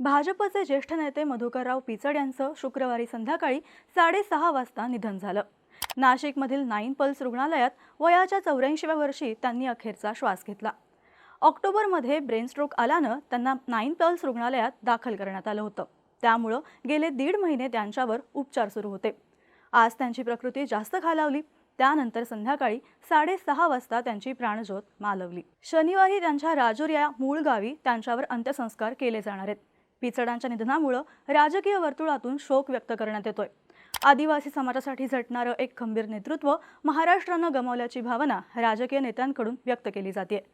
भाजपचे ज्येष्ठ नेते मधुकरराव पिचड यांचं शुक्रवारी संध्याकाळी साडेसहा वाजता निधन झालं. नाशिकमधील नाईन पल्स रुग्णालयात वयाच्या चौऱ्याऐंशीव्या वर्षी त्यांनी अखेरचा श्वास घेतला. ऑक्टोबरमध्ये ब्रेन स्ट्रोक आल्यानं त्यांना नाईन पल्स रुग्णालयात दाखल करण्यात आलं होतं. त्यामुळं गेले दीड महिने त्यांच्यावर उपचार सुरू होते. आज त्यांची प्रकृती जास्त खालावली. त्यानंतर संध्याकाळी साडेसहा वाजता त्यांची प्राणज्योत मालवली. शनिवारी त्यांच्या राजूर या मूळ गावी त्यांच्यावर अंत्यसंस्कार केले जाणार आहेत. पिचडांच्या निधनामुळं राजकीय वर्तुळातून शोक व्यक्त करण्यात येतोय. आदिवासी समाजासाठी झटणारं एक खंबीर नेतृत्व महाराष्ट्रानं गमावल्याची भावना राजकीय नेत्यांकडून व्यक्त केली जाते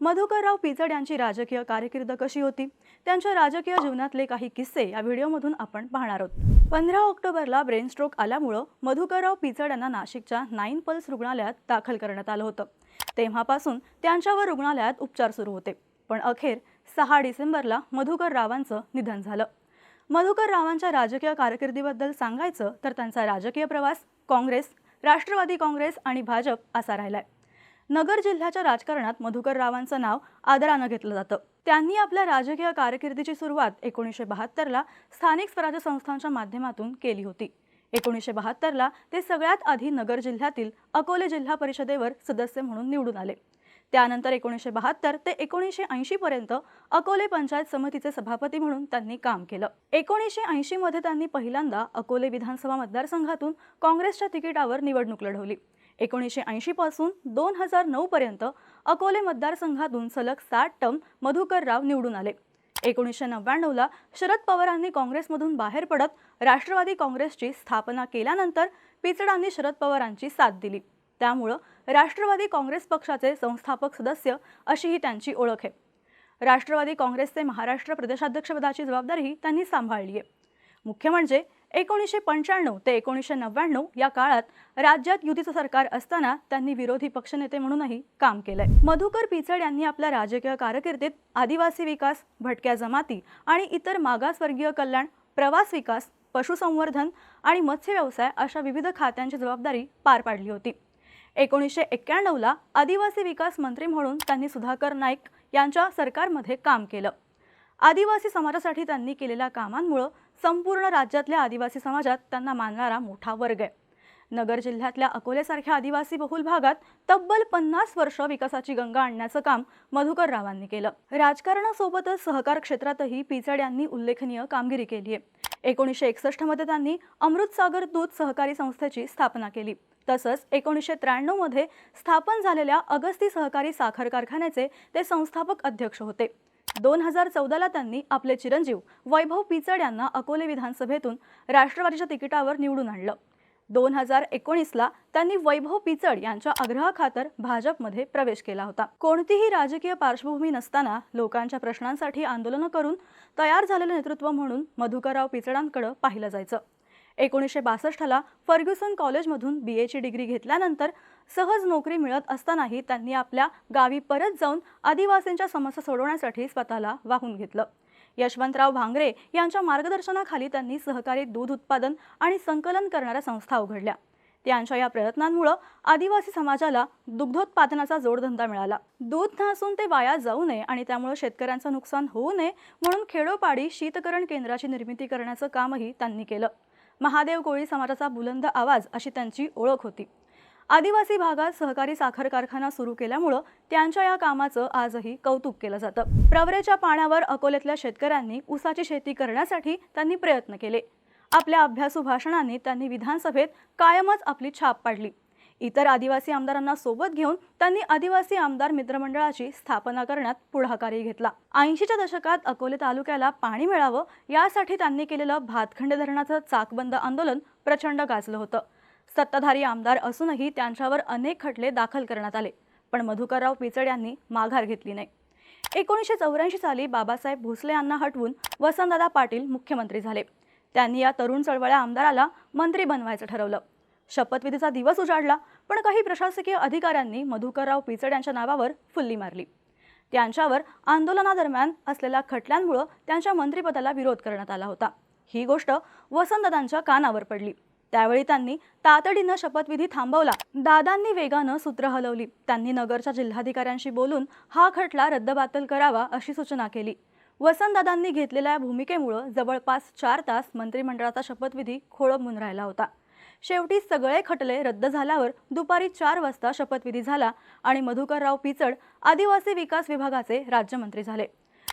मधुकरराव पिचड यांची राजकीय कारकीर्द कशी होती? त्यांच्या राजकीय जीवनातले काही किस्से या व्हिडिओमधून आपण पाहणार आहोत. पंधरा ऑक्टोबरला ब्रेन स्ट्रोक आल्यामुळं मधुकरराव पिचड यांना नाशिकच्या नाईन पल्स रुग्णालयात दाखल करण्यात आलं होतं. तेव्हापासून त्यांच्यावर रुग्णालयात उपचार सुरू होते. पण अखेर सहा डिसेंबरला मधुकर रावांचं निधन झालं. मधुकर रावांच्या राजकीय कारकिर्दीबद्दल सांगायचं तर त्यांचा राजकीय प्रवास काँग्रेस राष्ट्रवादी काँग्रेस आणि भाजप असा राहिलाय. नगर जिल्ह्याच्या राजकारणात मधुकर रावांचं नाव आदरानं घेतलं जातं. त्यांनी आपल्या राजकीय कारकिर्दीची सुरुवात एकोणीसशे बहात्तरला स्थानिक स्वराज्य संस्थांच्या माध्यमातून केली होती. एकोणीसशे बहात्तरला ते सगळ्यात आधी नगर जिल्ह्यातील अकोले जिल्हा परिषदेवर सदस्य म्हणून निवडून आले. त्यानंतर एकोणीसशे बहात्तर ते एकोणीसशे ऐंशी पर्यंत अकोले पंचायत समितीचे सभापती म्हणून त्यांनी काम केलं. एकोणीसशे ऐंशी मध्ये त्यांनी पहिल्यांदा अकोले विधानसभा मतदारसंघातून काँग्रेसच्या तिकिटावर निवडणूक लढवली. एकोणीसशे ऐंशी पासून दोन हजार नऊ पर्यंत अकोले मतदारसंघातून सलग सात टर्म मधुकर राव निवडून आले. एकोणीसशे नव्याण्णवला शरद पवारांनी काँग्रेसमधून बाहेर पडत राष्ट्रवादी काँग्रेसची स्थापना केल्यानंतर पिचडांनी शरद पवारांची साथ दिली. त्यामुळं राष्ट्रवादी काँग्रेस पक्षाचे संस्थापक सदस्य अशी ही त्यांची ओळख आहे. राष्ट्रवादी काँग्रेसचे महाराष्ट्र प्रदेशाध्यक्षपदाची जबाबदारीही त्यांनी सांभाळली आहे. मुख्य म्हणजे एकोणीसशे पंच्याण्णव ते एकोणीसशे नव्याण्णव या काळात राज्यात युतीचं सरकार असताना त्यांनी विरोधी पक्षनेते म्हणूनही काम केलंय. मधुकर पिचड यांनी आपल्या राजकीय कारकिर्दीत आदिवासी विकास भटक्या जमाती आणि इतर मागासवर्गीय कल्याण प्रवास विकास पशुसंवर्धन आणि मत्स्य व्यवसाय अशा विविध खात्यांची जबाबदारी पार पाडली होती. एकोणीसशे एक्क्याण्णवला आदिवासी विकास मंत्री म्हणून त्यांनी सुधाकर नाईक यांच्या सरकारमध्ये काम केलं. आदिवासी समाजासाठी त्यांनी केलेल्या कामांमुळं संपूर्ण राज्यातल्या आदिवासी समाजात त्यांना मानणारा मोठा वर्ग आहे. नगर जिल्ह्यातल्या अकोलेसारख्या आदिवासी बहुल भागात तब्बल पन्नास वर्ष विकासाची गंगा आणण्याचं काम मधुकर रावांनी केलं. राजकारणासोबतच सहकार क्षेत्रातही पिचड यांनी उल्लेखनीय कामगिरी केली आहे. एकोणीसशे एकसष्टमध्ये त्यांनी अमृतसागर दूध सहकारी संस्थेची स्थापना केली. तसंच एकोणीसशे त्र्याण्णवमध्ये स्थापन झालेल्या अगस्ती सहकारी साखर कारखान्याचे ते संस्थापक अध्यक्ष होते. दोन हजार चौदाला त्यांनी आपले चिरंजीव वैभव पिचड यांना अकोले विधानसभेतून राष्ट्रवादीच्या तिकिटावर निवडून आणलं. दोन हजार एकोणीसला त्यांनी वैभव पिचड यांच्या आग्रहाखातर भाजपमध्ये प्रवेश केला होता. कोणतीही राजकीय पार्श्वभूमी नसताना लोकांच्या प्रश्नांसाठी आंदोलनं करून तयार झालेलं नेतृत्व म्हणून मधुकरराव पिचडांकडे पाहिलं जायचं. एकोणीसशे बासष्टला फर्ग्युसन कॉलेजमधून बी एची डिग्री घेतल्यानंतर सहज नोकरी मिळत असतानाही त्यांनी आपल्या गावी परत जाऊन आदिवासींच्या समस्या सोडवण्यासाठी स्वतःला वाहून घेतलं. यशवंतराव भांगरे यांच्या मार्गदर्शनाखाली त्यांनी सहकारी दूध उत्पादन आणि संकलन करणाऱ्या संस्था उघडल्या. त्यांच्या या प्रयत्नांमुळं आदिवासी समाजाला दुग्धोत्पादनाचा जोडधंदा मिळाला. दूध नसून ते वाया जाऊ नये आणि त्यामुळे शेतकऱ्यांचं नुकसान होऊ नये म्हणून खेडोपाडी शीतकरण केंद्राची निर्मिती करण्याचं कामही त्यांनी केलं. महादेव कोळी समाजाचा बुलंद आवाज अशी त्यांची ओळख होती. आदिवासी भागात सहकारी साखर कारखाना सुरू केल्यामुळं त्यांच्या या कामाचं आजही कौतुक केलं जातं. प्रवरेच्या पाण्यावर अकोल्यातल्या शेतकऱ्यांनी ऊसाची शेती करण्यासाठी त्यांनी प्रयत्न केले. आपल्या अभ्यासू भाषणाने त्यांनी विधानसभेत कायमच आपली छाप पाडली. इतर आदिवासी आमदारांना सोबत घेऊन त्यांनी आदिवासी आमदार मित्रमंडळाची स्थापना करण्यात पुढाकारही घेतला. ऐंशीच्या दशकात अकोले तालुक्याला पाणी मिळावं यासाठी त्यांनी केलेलं भातखंडे धरणाचं चाकबंद आंदोलन प्रचंड गाजलं होतं. सत्ताधारी आमदार असूनही त्यांच्यावर अनेक खटले दाखल करण्यात आले पण मधुकरराव पिचड यांनी माघार घेतली नाही. एकोणीसशे चौऱ्याऐंशी साली बाबासाहेब भोसले यांना हटवून वसंतदादा पाटील मुख्यमंत्री झाले. त्यांनी या तरुण चळवळ्या आमदाराला मंत्री बनवायचं ठरवलं. शपथविधीचा दिवस उजाडला पण काही प्रशासकीय अधिकाऱ्यांनी मधुकरराव पिचड यांच्या नावावर फुल्ली मारली. त्यांच्यावर आंदोलनादरम्यान असलेल्या खटल्यांमुळं त्यांच्या मंत्रिपदाला विरोध करण्यात आला होता. ही गोष्ट वसंतदादांच्या कानावर पडली. त्यावेळी त्यांनी तातडीनं शपथविधी थांबवला. दादांनी वेगानं सूत्र हलवली. त्यांनी नगरच्या जिल्हाधिकाऱ्यांशी बोलून हा खटला रद्दबातल करावा अशी सूचना केली. वसंतदादांनी घेतलेल्या भूमिकेमुळं जवळपास चार तास मंत्रिमंडळाचा शपथविधी खोळंबून राहिला होता. शेवटी सगळे खटले रद्द झाल्यावर दुपारी चार वाजता शपथविधी झाला आणि मधुकरराव पिचड आदिवासी विकास विभागाचे राज्यमंत्री झाले.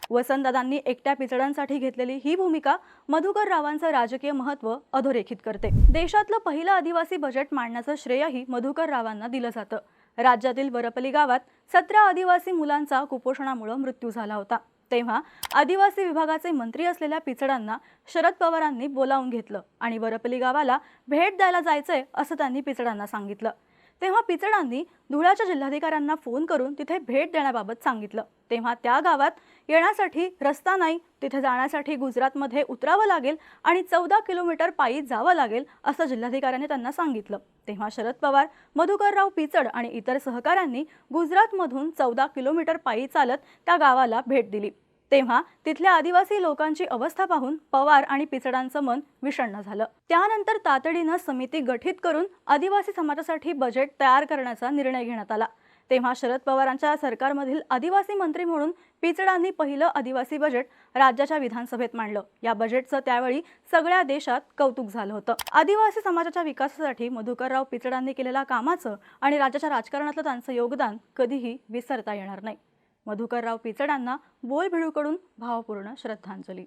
वसंतदादांनी एकट्या पिचडांसाठी घेतलेली ही भूमिका मधुकर रावांचं राजकीय महत्त्व अधोरेखित करते. देशातलं पहिलं आदिवासी बजेट मांडण्याचं श्रेयही मधुकर रावांना दिलं जातं. राज्यातील वरपली गावात सतरा आदिवासी मुलांचा कुपोषणामुळे मृत्यू झाला होता. तेव्हा आदिवासी विभागाचे मंत्री असलेल्या पिचडांना शरद पवारांनी बोलावून घेतलं आणि वरपली गावाला भेट द्यायला जायचंय असं त्यांनी पिचडांना सांगितलं. तेव्हा पिचडांनी धुळ्याच्या जिल्हाधिकाऱ्यांना फोन करून तिथे भेट देण्याबाबत सांगितलं. तेव्हा त्या गावात येण्यासाठी रस्ता नाही तिथे जाण्यासाठी गुजरातमध्ये उतरावं लागेल आणि चौदा किलोमीटर पायी जावं लागेल असं जिल्हाधिकाऱ्यांनी त्यांना सांगितलं. तेव्हा शरद पवार मधुकरराव पिचड आणि इतर सहकाऱ्यांनी गुजरातमधून चौदा किलोमीटर पायी चालत त्या गावाला भेट दिली. तेव्हा तिथल्या आदिवासी लोकांची अवस्था पाहून पवार आणि पिचडांचं मन विषण्ण झालं. त्यानंतर तातडीनं समिती गठीत करून आदिवासी समाजासाठी बजेट तयार करण्याचा निर्णय घेण्यात आला. तेव्हा शरद पवारांच्या सरकारमधील आदिवासी मंत्री म्हणून पिचडांनी पहिलं आदिवासी बजेट राज्याच्या विधानसभेत मांडलं. या बजेटचं त्यावेळी सगळ्या देशात कौतुक झालं होतं. आदिवासी समाजाच्या विकासासाठी मधुकरराव पिचडांनी केलेल्या कामाचं आणि राज्याच्या राजकारणातलं त्यांचं योगदान कधीही विसरता येणार नाही. मधुकरराव पिचडांना बोलभिडूकडून भावपूर्ण श्रद्धांजली.